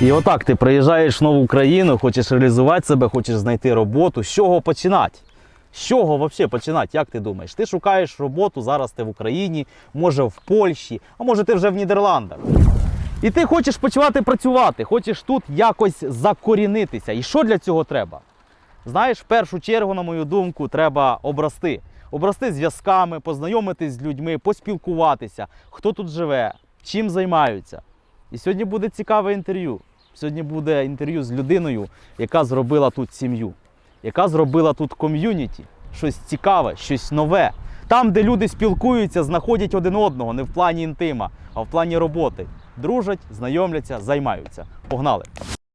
І отак ти приїжджаєш в нову країну, хочеш реалізувати себе, хочеш знайти роботу. З чого починати? З чого взагалі починати? Як ти думаєш? Ти шукаєш роботу, зараз ти в Україні, може в Польщі, а може ти вже в Нідерландах. І ти хочеш почати працювати, хочеш тут якось закорінитися. І що для цього треба? Знаєш, в першу чергу, на мою думку, треба обрасти. Обрасти зв'язками, познайомитись з людьми, поспілкуватися, хто тут живе, чим займаються. І сьогодні буде цікаве інтерв'ю. Сьогодні буде інтерв'ю з людиною, яка зробила тут сім'ю, яка зробила тут ком'юніті, щось цікаве, щось нове. Там, де люди спілкуються, знаходять один одного, не в плані інтима, а в плані роботи. Дружать, знайомляться, займаються. Погнали!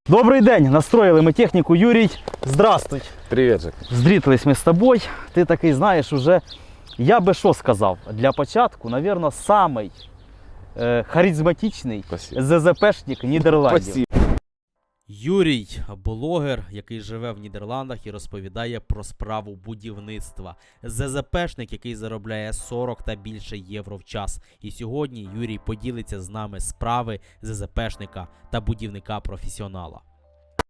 Добрий день! Настроїли ми техніку. Юрій, здравствуй! Привет, Жек. Здрітились ми з тобою. Ти такий, знаєш, уже, я би що сказав, для початку, напевно, самий е, харизматичний Спасибо. ЗЗПшник Нідерландів. Спасибо. Юрій блогер, який живе в Нідерландах і розповідає про справу будівництва. ЗЗПшник, який заробляє 40 та більше євро в час. І сьогодні Юрій поділиться з нами справи ЗЗПшника та будівника професіонала.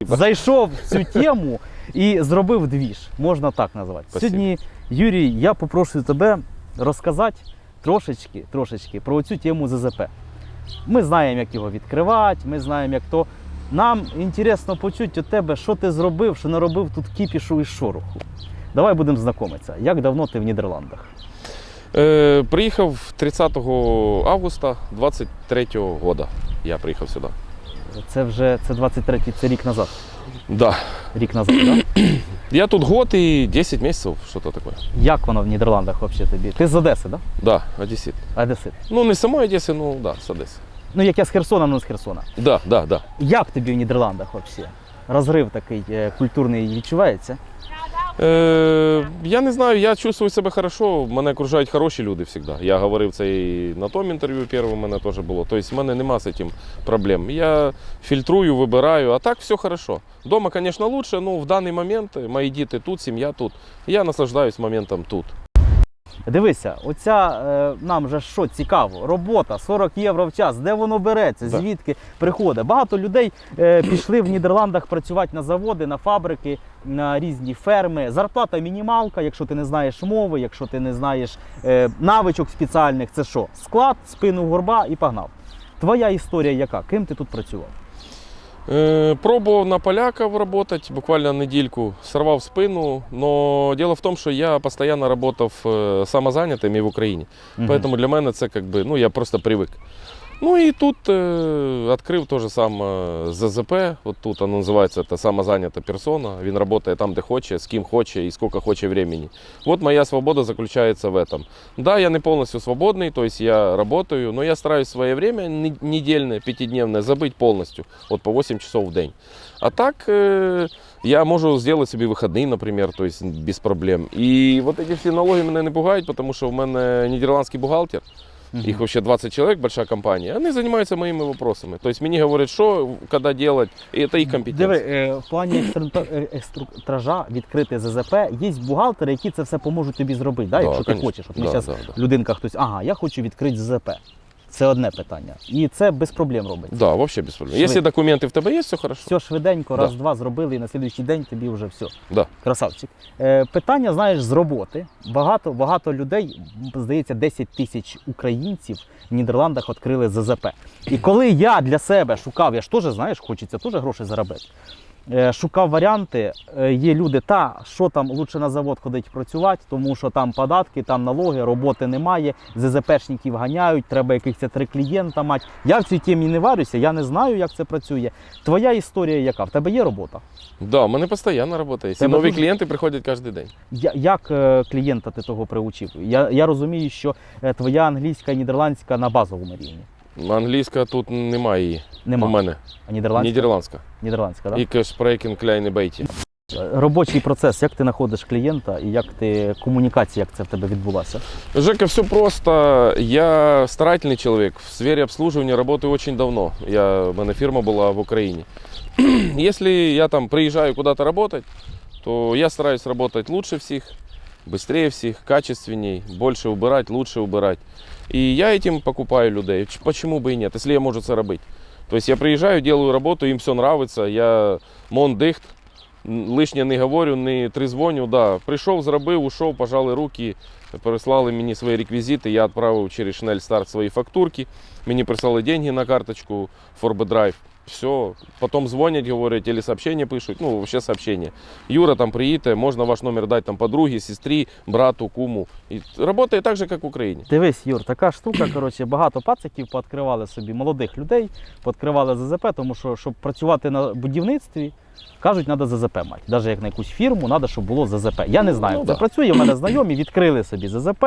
Зайшов в цю тему і зробив двіж, можна так назвати. Спасибо. Сьогодні, Юрій, я попрошу тебе розказати трошечки, трошечки про цю тему ЗЗП. Ми знаємо, як його відкривати, ми знаємо, як то. Нам інтересно почути від тебе, що ти зробив, що не робив тут кіпішу і шороху. Давай будемо знайомитися. Як давно ти в Нідерландах? Е, приїхав 30 августа 23 года. Я приїхав сюди. Це вже це 23-й, це рік назад. Да. Рік назад, так? Я тут год і 10 місяців, що то таке. Як воно в Нідерландах взагалі тобі? Ти з Одеси, так? Да, Так, Да? Одесит. Ну, не з самої Одеси, ну да, з Одеси. Ну, як я з Херсона, ну з Херсона. Да, да, да. Як тобі в Нідерландах взагалі? Розрив такий е, культурний відчувається? Е, я не знаю, я чувствую себе хорошо, мене окружають хороші люди завжди. Я говорив це і на тому інтерв'ю першому в мене теж було. Тобто в мене нема з цим проблем. Я фільтрую, вибираю, а так все хорошо. Дома, звісно, краще, але в даний момент мої діти тут, сім'я тут. Я наслаждаюсь моментом тут. Дивися, оця е, нам же що цікаво, робота 40 євро в час, де воно береться, Да. звідки приходить. Багато людей е, пішли в Нідерландах працювати на заводи, на фабрики, на різні ферми. Зарплата мінімалка, якщо ти не знаєш мови, якщо ти не знаєш е, навичок спеціальних, це що? Склад, спину горба і погнав. Твоя історія яка? Ким ти тут працював? Е, Пробував на поляков работать буквально недельку, сорвав спину, но дело в том, что я постоянно работал э, самозанятым и в Украине. Мгм. Поэтому для мене це как бы, ну, я просто привык. Ну і тут е, відкрив теж сам е, ЗЗП. От тут воно називається це самозайнята персона. Він працює там, де хоче, з ким хоче і скільки хоче времени. Вот моя свобода заключается в этом. Да, я не полностью свободный, то есть я работаю, но я стараюсь свое время не- недельное, пятидневное забыть полностью, вот по 8 часов в день. А так э, я можу сделать себе выходные, например, то есть без проблем. И вот эти все налоги мене не пугають, потому що в мене нідерландський бухгалтер, Мгм. их вообще 20 человек, большая компания, они занимаются моими вопросами. То есть мне говорят, что, когда делать, и это их компетенция. Диви, е, в плані екстру- екструтража відкрити ЗЗП, є бухгалтери, які це все поможуть тобі зробити, да, Да, якщо ти конечно. хочеш. От ми Да, зараз да, да. людинка хтось, ага, я хочу відкрити ЗЗП. Це одне питання. І це без проблем робить. Да, вообще без проблем. Если документы в тебе есть, все хорошо. Все швиденько, Да. раз-два зробили, і на слідуючий день тобі вже все. Да. Красавчик. Е, питання, знаєш, з роботи. Багато, багато людей, здається, 10 тисяч українців в Нідерландах відкрили ЗЗП. І коли я для себе шукав, я ж теж, знаєш, хочеться теж гроші заробити. Е, Шукав варіанти, Е, є люди, та що там лучше на завод ходить працювати, тому що там податки, там налоги, роботи немає, ЗЗПшників ганяють, треба якихось три клієнта мати. Я в цій темі не варюся, я не знаю, як це працює. Твоя історія яка? В тебе є робота? Да, у мене постійно працює. І Тебе нові дуже- клієнти приходять кожен день. Я- Як е, клієнта ти того приучив? Я, я розумію, що твоя англійська і нідерландська на базовому рівні. Англійська тут немає її. Нема. У мене. А нідерландська? Нідерландська. Нідерландська, так? І кешпрейкінг кляйни бейті. Е, Робочий процес, як ти знаходиш клієнта і як ти комунікація, як це в тебе відбулася? Жека, все просто. Я старательный человек. В сфере обслуживания работаю очень давно. Я, у меня фирма была в Украине. Если я там приезжаю куда-то работать, то я стараюсь работать лучше всех, быстрее всех, качественней, больше убирать, лучше убирать. И я этим покупаю людей. Почему бы и нет, если я можу це робити. То есть я приезжаю, делаю работу, им все нравится, я мондихт, лишнє не говорю, не тризвоню. да. Прийшов, зробив, ушов, пожали руки, переслали мені свої реквізити, я відправив через Шнель Старт свої фактурки, мені прислали деньги на карточку Forbe Drive. Все, потом звонять, говорять, или сообщение пишуть, ну, вообще сообщение. Юра там приїде, можна ваш номер дати там подругі, сестрі, брату, куму. І работає так же, як в Україні. Дивись, Юр, така штука, коротше, багато пациків пооткривали собі молодих людей, пооткривали ЗЗП, тому що щоб працювати на будівництві, кажуть, треба ЗЗП мати. Навіть як на якусь фірму, треба, щоб було ЗЗП. Я не знаю, Ну, це да. працює. У мене знайомі відкрили собі ЗЗП,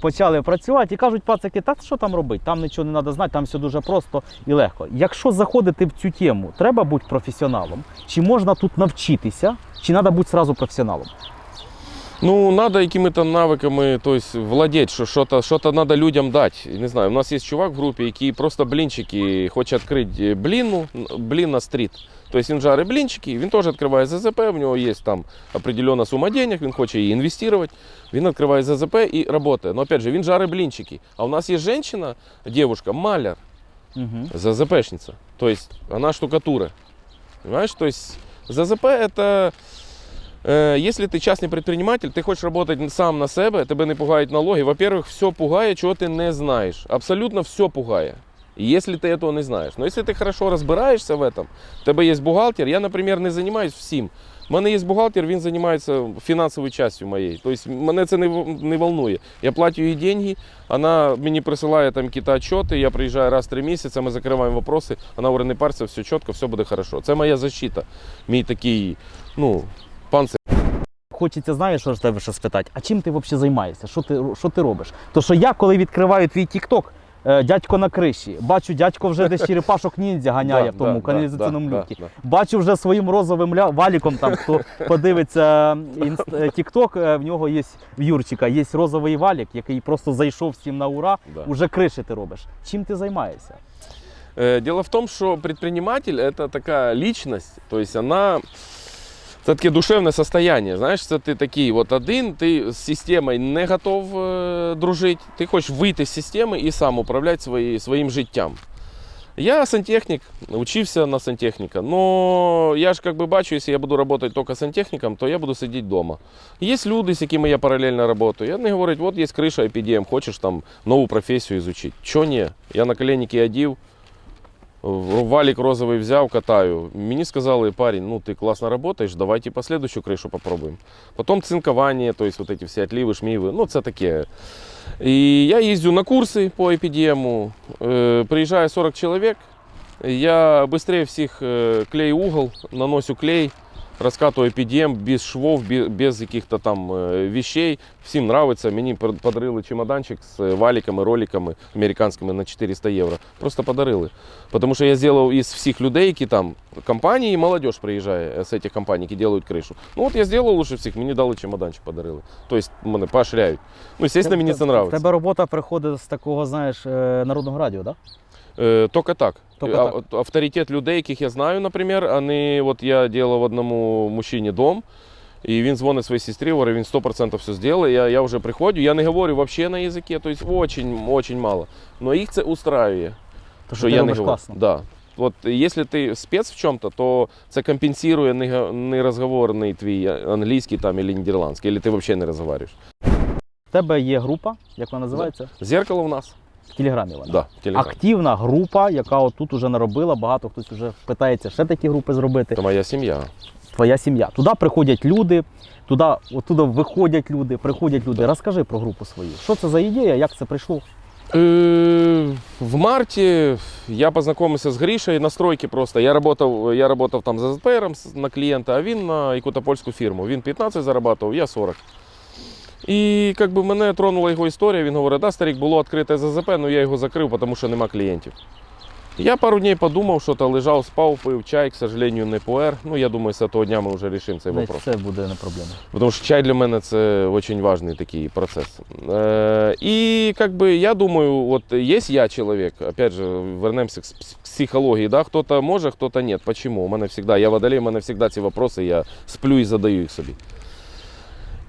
почали працювати і кажуть, пацики, та що там робити? Там нічого не треба знати, там все дуже просто і легко. Якщо заходити в цю тему, треба бути професіоналом. Чи можна тут навчитися, чи треба бути сразу професіоналом? Ну, надо якими-то навиками, то есть владеть, що що-то, що-то надо людям дати. Не знаю, у нас є чувак в групі, який просто блінчики хоче відкрити блінну, блін на стріт. Тобто він жарить блінчики, він теж відкриває ЗЗП, в нього є там определенна сума денег, він хоче її інвестувати. Він відкриває ЗЗП і працює. Но опять же, він жарить блінчики. А у нас є жінка, дівчинка, маляр, Угу. ЗЗПшница. То есть она штукатура. Понимаешь? То есть ЗЗП это э, если ты частный предприниматель, ты хочешь работать сам на себе, тебе не пугають налоги. Во-первых, все пугає, чого ти не знаєш. Абсолютно все пугає. Если ты этого не знаешь. Но если ты хорошо разбираешься в этом, у тебе є бухгалтер. Я, наприклад, не займаюся всім. У мене є бухгалтер, він займається фінансовою частю моєї. Тобто мене це не, в- не волнує. Я платю їй деньги, вона мені присилає там якісь отчети, я приїжджаю раз в три місяці, ми закриваємо вопроси, вона говорить, не парся, все чітко, все буде хорошо. Це моя защита. Мій такий, ну, панцир. Хочеться, знаєш, що ж тебе ще спитати, а чим ти взагалі займаєшся? Що ти, що ти робиш? То що я, коли відкриваю твій TikTok, е, дядько на криші, бачу, дядько вже десь черепашок ніндзя ганяє в тому каналізаційному люкі. Бачу вже своїм розовим ля... валіком, там, хто подивиться е, е, в нього є в Юрчика, є розовий валік, який просто зайшов всім на ура, уже криші ти робиш. Чим ти займаєшся? Дело в том, что предприниматель это такая личность, то есть она це таке душевне состояние. Знаєш, це ти такий от один, ти з системою не готов е, дружити, ти хочеш вийти з системи і сам управляти свої, своїм життям. Я сантехник, учився на сантехника, но я ж как бы бачу, если я буду работать только сантехником, то я буду сидеть дома. Є люди, з якими я паралельно работаю. Я не говорю, вот є криша EPDM, хочеш там нову професію изучить. Чо ні? Я на коленники одів, валик розовий взяв, катаю. Мені сказали, парень, ну ты классно работаешь, давай типа следующую крышу попробуем. Потом цинкование, то есть вот эти все отливы, шмивы, ну це таке. И я ездю на курсы по эпидему, э, приезжаю 40 человек, я быстрее всех э, клею угол, наносю клей, раскатываю EPDM без швов, без, без каких-то там э, вещей. Всім нравится. Мені пр- подарили чемоданчик з э, валиками, роликами американськими на 400 євро. Просто подарили. Потому що я зробив із всіх людей, які там компанії, молодежь приїжджає з цих компаній, які делают кришу. Ну от я зробив лучше всіх, мені дали чемоданчик, подарили. Тобто мене поощряють. Ну, естественно, мені це В нравится. тебе робота приходить з такого, знаєш, е, народного радіо, так? Е, Только так. Тільки А- так. Авторитет людей, яких я знаю, наприклад, вони, от я делав одному мужчині дом, і він дзвонить своїй сестрі, говорить, він 100% все зробив, я, я вже приходжу, я не говорю вообще на язикі, то есть очень, очень мало. Но їх це устраює, То, що ти я не говорю. класно. Да. От якщо ти спец в чому-то, то це компенсує не- нерозговорний твій англійський там, або нідерландський, або ти взагалі не розговорюєш. В тебе є група, як вона називається? Зеркало в нас. В Телеграмі вона. Да, в Telegram. Активна група, яка отут уже наробила, багато хтось вже питається ще такі групи зробити. Це моя сім'я. Твоя сім'я. Туди приходять люди, туди, оттуда виходять люди, приходять люди. Розкажи про групу свою. Що це за ідея, як це прийшло? Э, В марте я познакомился с Гришей на стройке просто. Я работал, я работал там за ЗПРом на клиента, а він на якусь польську фірму. Він 15 зарабатывав, я 40. І как би мене тронула його історія. Він говорить, да, старик, було відкрите ЗЗП, але я його закрив, тому що нема клієнтів. Я пару днів подумав, що то лежав, спав, пив чай, к сожалению, не пуер. Ну, я думаю, з того дня ми вже рішимо цей вопрос. Це буде не проблема. Потому что чай для мене це очень важный такий процес. Э, И как бы я думаю, вот есть я человек, опять же, вернемся к с- психологии, да, кто-то може, кто-то нет. Почему? У мене всегда, я водолей, у мене всегда ці вопроси, я сплю і задаю їх собі.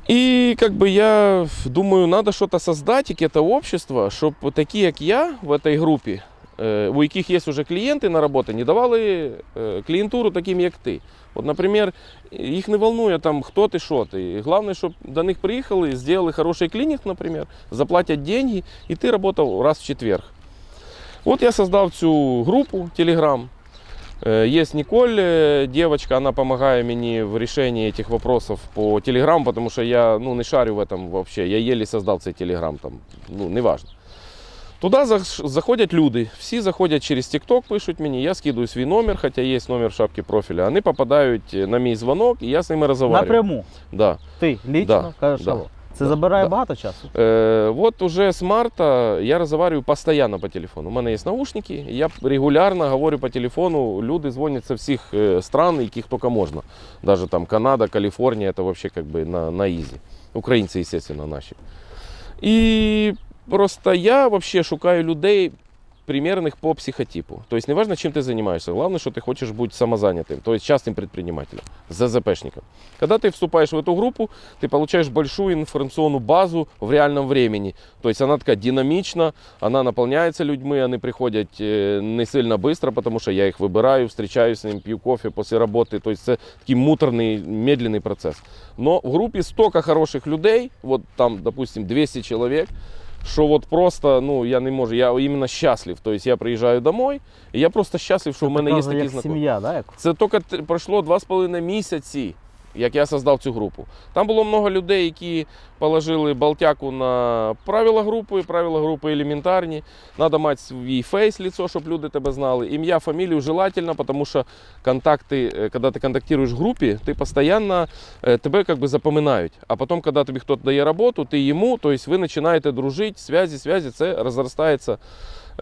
І как бы я думаю, надо что-то создать, какое-то общество, щоб такі, як я в этой групі, е, у яких є вже клієнти на роботі, не давали е, клієнтуру таким, як ти. От, наприклад, їх не волнує там, хто ти, що ти. Головне, щоб до них приїхали, зробили хороший клінінг, наприклад, заплатять деньги, і ти працював раз в четверг. От я создав цю групу Telegram. Е, Есть Николь, е, девочка, она помогает мне в решении этих вопросов по Telegram, потому что я ну, не шарю в этом вообще. Я еле создал цей Telegram, там, ну, неважно. Туди заш- заходять люди, всі заходять через TikTok, пишуть мені, я скидую свій номер, хоча є номер в шапці профіля. Вони попадають на мій дзвонок, і я з ними розмовляю. Напряму. Да. Ти лічно Да, кажеш, да. Це забирає да. багато часу. Э, вот уже с марта я разговариваю постоянно по телефону. У мене є наушники, і я регулярно говорю по телефону. Люди дзвонять з всіх е, стран, яких тільки можна. Навіть там Канада, Каліфорнія, це взагалі как бы на, на ізі. Українці, звісно, наші. І просто я взагалі шукаю людей примерных по психотипу. То есть неважно, чем ты занимаешься, главное, что ты хочешь быть самозанятым, то есть частным предпринимателем, ЗЗПшником. Когда ты вступаешь в эту группу, ты получаешь большую информационную базу в реальном времени. То есть она такая динамична, она наполняется людьми, они приходят э, не сильно быстро, потому что я их выбираю, встречаюсь с ними, пью кофе после работы. То есть это такой муторный, медленный процесс. Но в группе столько хороших людей, вот там, допустим, 200 человек, що от просто, ну я не можу, я іменно щаслив. Тобто я приїжджаю домой, і я просто щаслив, що в мене є такі знакомі. сім'я, да? як? Це тільки пройшло два з половиною місяці, як я создав цю групу. Там було много людей, які положили болтяку на правила групи. Правила групи елементарні. Надо мати свій фейс, лицо, щоб люди тебе знали. Ім'я, фамілію желательно, тому що контакти, е, коли ти контактуєш в групі, ти постійно е, тебе как бы запоминають. А потім, коли тобі хтось дає роботу, ти йому, тобто ви починаєте дружити, зв'язі, зв'язі, це розростається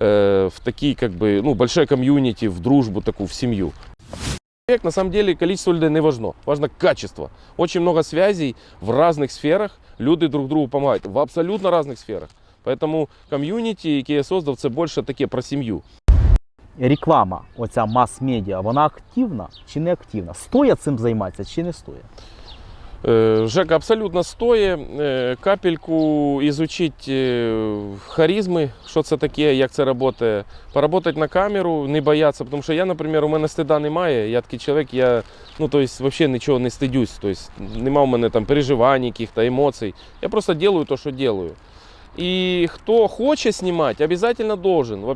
е, в такий, как бы, ну, большой ком'юніті, в дружбу таку, в сім'ю. Человек, на самом деле количество людей не важно, важно качество. Очень много связей в разных сферах, люди друг другу помогают, в абсолютно разных сферах. Поэтому ком'юніті, яке я создав, це більше таке про сім'ю. Реклама, оця мас-медіа, вона активна чи не активна? Стоя цим займатися чи не стоя? Е, Жека абсолютно стоє. Е, Капельку ізучить е, харизми, що це таке, як це працює. Поработати на камеру, не боятися. Тому що я, наприклад, у мене стида немає. Я такий чоловік, я ну, то есть, взагалі нічого не стидюсь. Тобто, нема у мене там переживань, яких-то емоцій. Я просто роблю те, що роблю. І хто хоче знімати, обов'язково должен.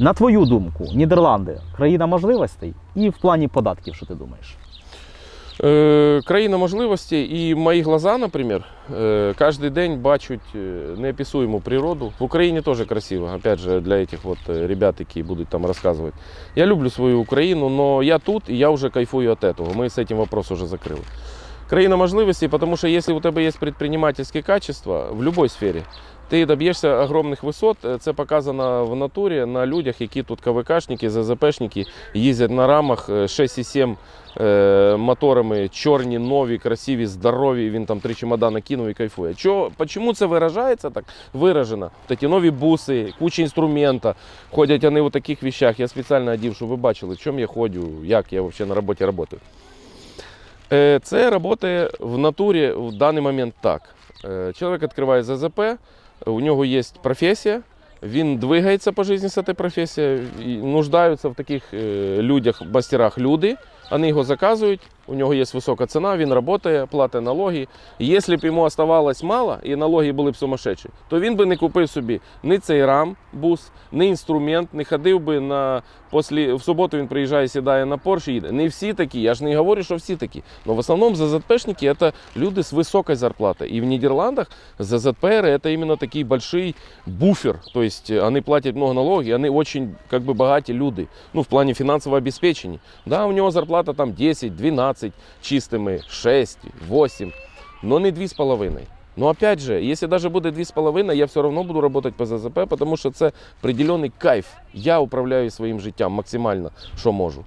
На твою думку, Нідерланди країна можливостей і в плані податків, що ти думаєш? Е, країна можливості і мої глаза, наприклад, е, кожен день бачать е, неописуєму природу. В Україні теж красиво, опять же, для этих вот ребят, які будуть там розказувати. Я люблю свою Україну, але я тут і я вже кайфую від этого. Ми з цим вопрос вже закрили. Країна можливостей, тому що якщо у тебе є предпринимательські качества в будь-якій сфері, ти доб'єшся огромних висот. Е, Це показано в натурі на людях, які тут КВКшники, ЗЗПшники їздять на рамах е, 6,7 е, моторами, чорні, нові, красиві, здорові. Він там три чемодана кинув і кайфує. Чо, чому це виражається так? Виражено. Такі нові буси, куча інструмента. Ходять вони у таких вещах. Я спеціально одів, щоб ви бачили, в чому я ходжу, як я взагалі на роботі працюю. Е, Це працює в натурі в даний момент так. Е, Чоловік відкриває ЗЗП, у нього є професія, він двигається по житті з цією професією, нуждаються в таких е, людях, мастерах люди. Вони його заказують, у нього є висока ціна, він працює, платить налоги. Якщо б йому оставалось мало і налоги були б сумасшедші, то він би не купив собі ні цей рам, бус, ні інструмент, не ходив би на Послі, в суботу він приїжджає, сідає на Порш і їде. Не всі такі, я ж не говорю, що всі такі. Но в основному ЗЗПшники це люди з високою зарплатою. І в Нідерландах ЗЗПР це іменно такий большой буфер. То есть вони платять много налогів, вони очень как бы, багаті люди. Ну, в плані фінансового обеспечення. Да, у нього зарплата там 10, 12 чистими, 6, 8, но не 2,5. Но опять же, если даже будет 2,5, я все равно буду работать по ЗЗП, потому что це определенный кайф. Я управляю своїм життям максимально, що можу.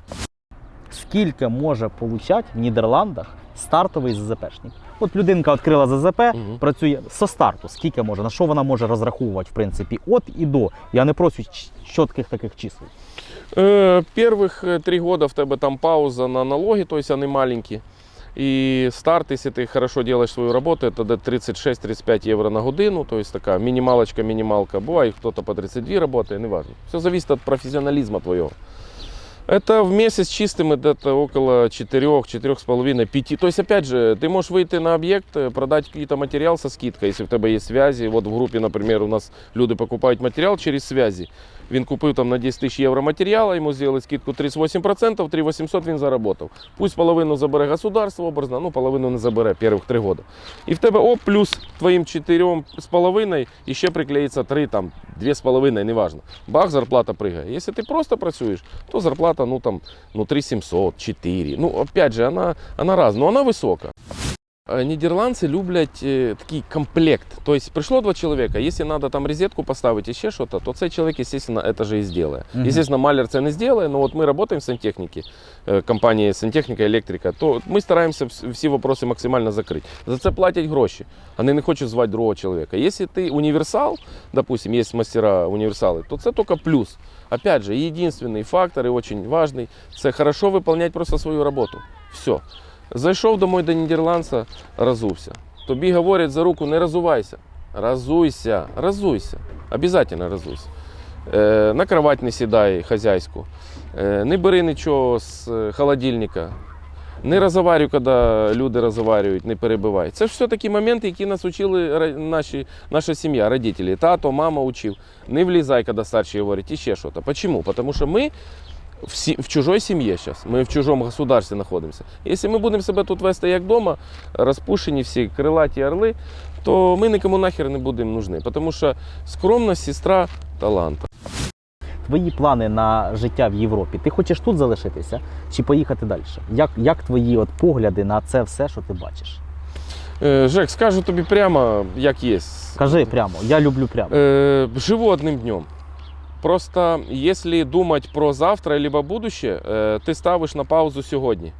Скільки може получати в Нідерландах стартовий ЗЗПшник? От людинка відкрила ЗЗП, Мгм. працює со старту. Скільки може, на що вона може розраховувати, в принципі, от і до. Я не прошу чітких таких чисел. Э, Первых э, три года в тебе там пауза на налоги, то есть они маленькі. И старт, если ты хорошо делаешь свою работу, это до 36-35 евро на годину, то есть такая минималочка, минималка. Бывает кто-то по 32 работает, неважно. Все зависит от профессионализма твоего. Это в месяц чистым это около 4, 4,5, 5. То есть, опять же, ты можешь выйти на объект, э, продать какие-то материал со скидкой, если у тебя есть связи. Вот в группе, например, у нас люди покупают материал через связи. Він купив там на 10 тисяч євро матеріалу, йому зробили скидку 38%, 3800 він заработав. Пусть половину забере государство образно, ну половину не забере перших 3 роки. І в тебе оп, плюс твоїм 4,5 і ще приклеїться 3, там, 2,5, неважно. Бах, зарплата пригає. Якщо ти просто працюєш, то зарплата ну, там, ну, 3700, 4. Ну, опять же, вона, вона раз, но вона висока. Э, Нидерландцы люблять э, такий комплект. То есть пришло два человека, если надо там розетку поставить, еще что-то, то цей человек, естественно, это же и сделает. Мгм. Естественно, маляр це не сделает, но вот мы работаем в сантехнике, э, компании сантехника, электрика, то мы стараемся вс- всі вопросы максимально закрыть. За це платять гроші. Вони не хочуть звати другого человека. Если ты универсал, допустим, есть мастера универсалы, то це только плюс. Опять же, единственный фактор и очень важный, це хорошо выполнять просто свою работу. Все. Зайшов домой до нідерландця, разувся. Тобі говорять за руку, не разувайся. Разуйся, разуйся. Обязательно разуйся. Е, на кровать не сідай хазяйську. Е, не бери нічого з е, холодильника. Не розговарюй, коли люди розговарюють, не перебивай. Це ж все такі моменти, які нас учили наші, наша сім'я, родителі. Тато, мама учив. Не влізай, коли старші говорять, і ще щось. Почему? Тому що ми в, сі- в чужой сім'ї зараз, ми в чужому государстві знаходимося. Якщо ми будемо себе тут вести як вдома, розпушені всі крилаті орли, то ми нікому нахер не будемо нужні. Тому що скромність сестра таланта. Твої плани на життя в Європі. Ти хочеш тут залишитися чи поїхати далі? Як, як твої от погляди на це все, що ти бачиш? Е, Жек, скажу тобі прямо, як є. Кажи прямо, я люблю прямо. Э, живу одним днем. Просто если думать про завтра либо будущее, ты ти ставиш на паузу сьогодні.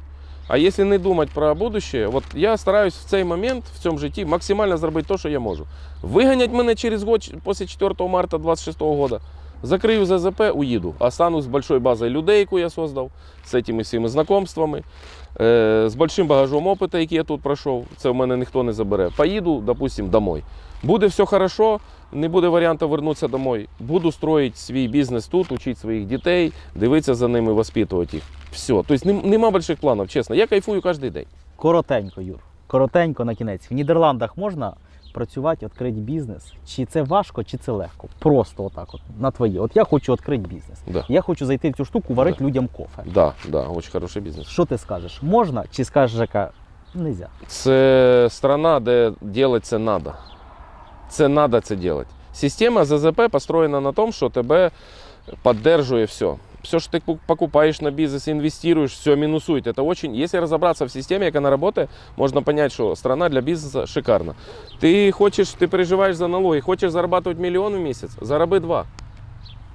А якщо не думати про будущее, от я стараюсь в цей момент в цьому житті максимально зробити те, що я можу. Виганять мене через год, після 4 марта 26 года. Закрию ЗЗП, уїду. Останусь з большою базою людей, яку я создав, з цими всіми знайомствами, е, з большим багажом опиту, який я тут пройшов. Це в мене ніхто не забере. Поїду, допустим, домой. Буде все хорошо, не буде варіанту повернутися домой. Буду строїти свій бізнес тут, учити своїх дітей, дивитися за ними, воспитувати їх. Все. Тобто нем- нема більших планів, чесно. Я кайфую кожен день. Коротенько, Юр. Коротенько на кінець. В Нідерландах можна працювати, відкрити бізнес. Чи це важко, чи це легко? Просто отак, от на твої. От я хочу відкрити бізнес. Да. Я хочу зайти в цю штуку, варити людям кофе. Да, да, очень хороший бізнес. Що ти скажеш? Можна? Чи скажеш, Жека, нельзя? Це страна, де робити це треба. Це треба це робити. Система ЗЗП построєна на тому, що тебе підтримує все. Все, що ти покупаєш на бізнес, інвестуєш, все мінусують. Это очень... Якщо розібратися в системі, як вона працює, можна зрозуміти, що страна для бізнесу шикарна. Ти хочеш, ти переживаєш за налоги, хочеш заробляти мільйон в місяць, зароби два.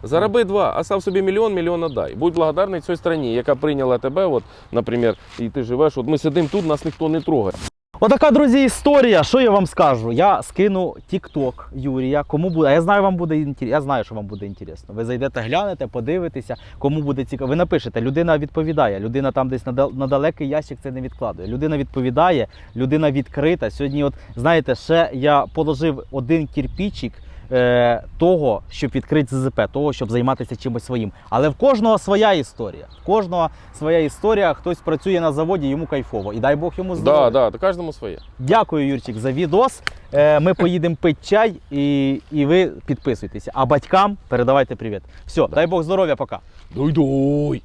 Зароби два, остав собі мільйон, мільйон отдай. Будь благодарний цій країні, яка прийняла тебе, от, наприклад, і ти живеш. От ми сидимо тут, нас ніхто не трогає. Отака, друзі, історія. Що я вам скажу? Я скину TikTok Юрія. Кому буде, а я знаю, вам буде інтер- Я знаю, що вам буде інтересно. Ви зайдете, глянете, подивитеся, кому буде цікаво. Ви напишете, людина відповідає. Людина там десь на далекий ящик це не відкладує. Людина відповідає, людина відкрита. Сьогодні, от знаєте, ще я положив один кірпічик. Е, того, щоб відкрити ЗЗП, того, щоб займатися чимось своїм. Але в кожного своя історія. В кожного своя історія. Хтось працює на заводі, йому кайфово. І дай Бог йому здоров'я. Да, да, кожному своє. Дякую, Юрчик, за відос. Е, Ми поїдемо пити чай і, і ви підписуйтеся. А батькам передавайте привіт. Все, дай Бог здоров'я, пока. Дуй-дуй!